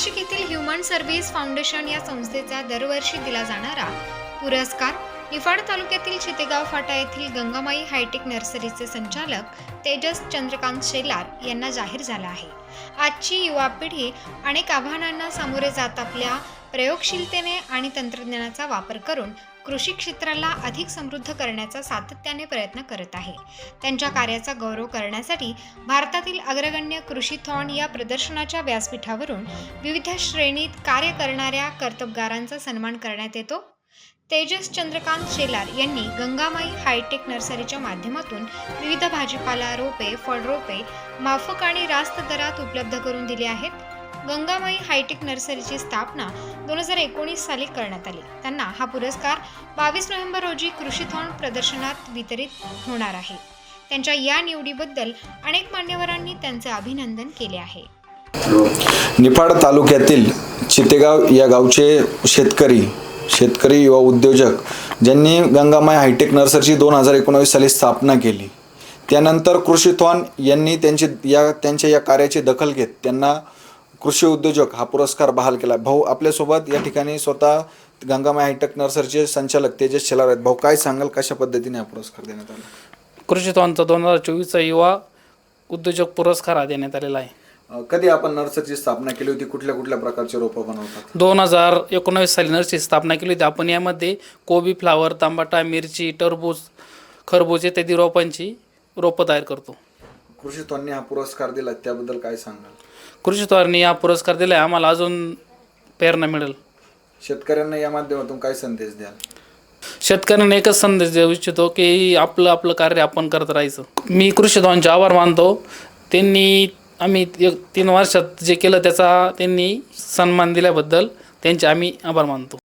नाशिक येथील human service foundation या संस्थेचा दरवर्षी दिला जाणारा पुरस्कार निफाड तालुक्यातील चितेगाव फाटा येथील गंगामाई हायटेक नर्सरीचे संचालक तेजस चंद्रकांत शेलार यांना जाहीर झाला आहे. आजची युवा पिढी अनेक आव्हानांना सामोरे जात आपल्या प्रयोगशीलतेने आणि तंत्रज्ञानाचा वापर करून कृषी क्षेत्राला अधिक समृद्ध करण्याचा सातत्याने प्रयत्न करत आहे. त्यांच्या कार्याचा गौरव करण्यासाठी भारतातील अग्रगण्य कृषी थॉन या प्रदर्शनाच्या व्यासपीठावरून विविध श्रेणीत कार्य करणाऱ्या कर्तबगारांचा सन्मान करण्यात येतो. तेजस चंद्रकांत शेलार यांनी गंगामाई हायटेक नर्सरीच्या माध्यमातून विविध भाजीपाला रोपे फळरोपे माफक आणि रास्त दरात उपलब्ध करून दिली आहेत. गंगामाई हायटेक नर्सरीची स्थापना दोन हजार एकोणीस साली करण्यात आली. त्यांना हा पुरस्कार बावीस नोव्हेंबर रोजी कृषीथॉन प्रदर्शनात वितरित होणार आहे. त्यांच्या या निवडीबद्दल अनेक मान्यवरांनी त्यांचे अभिनंदन केले आहे. निफाड तालुक्यातील चितेगाव या गावचे शेतकरी शेतकरी युवा उद्योजक ज्यांनी गंगामाय हायटेक नर्सरीची दोन हजार एकोणावीस साली स्थापना केली. त्यानंतर कृषीथॉन यांनी त्यांची या त्यांच्या या कार्याची दखल घेत त्यांना कृषी उद्योजक हा पुरस्कार बहाल केला. भाऊ आपल्यासोबत या ठिकाणी स्वतः गंगामाय हायटेक नर्सरीचे संचालक तेजस शेलार आहेत. भाऊ काय सांगाल? कशा पद्धतीने हा पुरस्कार देण्यात आला? कृषीत्वांचा दोन हजार चोवीसचा युवा उद्योजक पुरस्कार हा देण्यात आलेला आहे. कधी आपण नर्सरीची स्थापना केली होती? कुठल्या कुठल्या प्रकारचे रोपं बनवतात? दोन हजार एकोणावीस साली नर्सरी स्थापना केली होती. आपण यामध्ये कोबी फ्लावर तांबाटा मिरची टरबूज खरबूज इत्यादी रोपांची रोपं तयार करतो. कृषीथॉनने हा पुरस्कार दिला त्याबद्दल काय सांगाल? कृषीत्वारनी हा पुरस्कार दिला आहे आम्हाला अजून प्रेरणा मिळेल. शेतकऱ्यांना या माध्यमातून काय संदेश द्याल? शेतकऱ्यांना एकच संदेश देऊ इच्छितो की आपलं आपलं कार्य आपण करत राहायचं. मी कृषीध्वनचे आभार मानतो. त्यांनी आम्ही एक तीन वर्षात जे केलं त्याचा त्यांनी सन्मान दिल्याबद्दल त्यांचे आम्ही आभार मानतो.